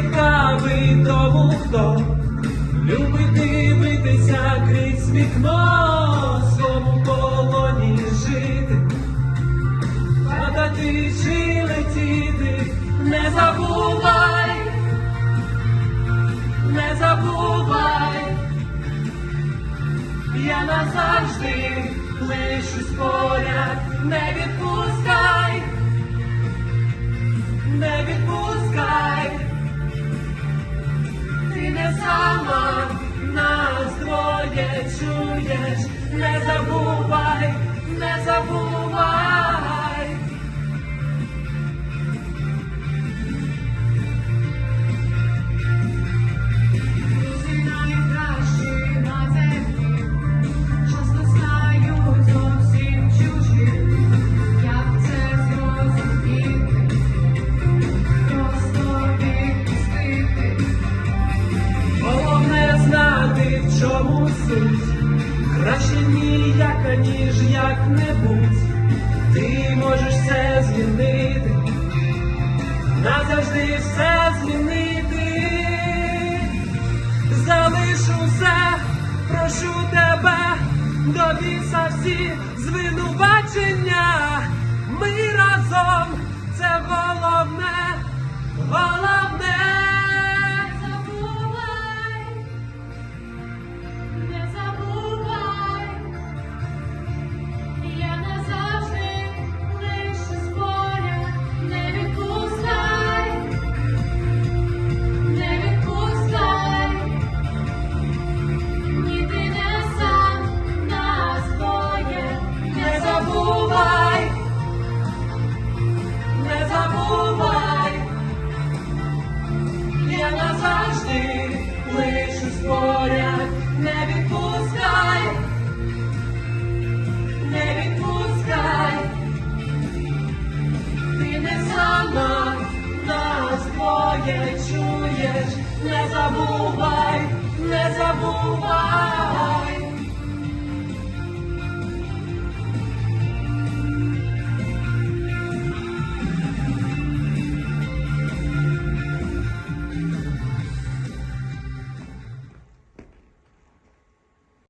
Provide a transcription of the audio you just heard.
цікавий тому, хто любить дивитися крізь вікно, своєму полоні жити, падати чи летіти, не забувай, не забувай, я назавжди лишусь поряд, не відпускай, не відпускай не сама, нас двоє чуєш, не забувай, не забувай. Суть, краще ніяка, ніж як-небудь. Ти можеш все змінити, назавжди все змінити. Залишу все, прошу тебе, до біса всі звинувачення. Ми разом, це головне. Назавжди лишусь поряд, не відпускай, не відпускай, ти не сама, нас двоє чуєш, не забувай.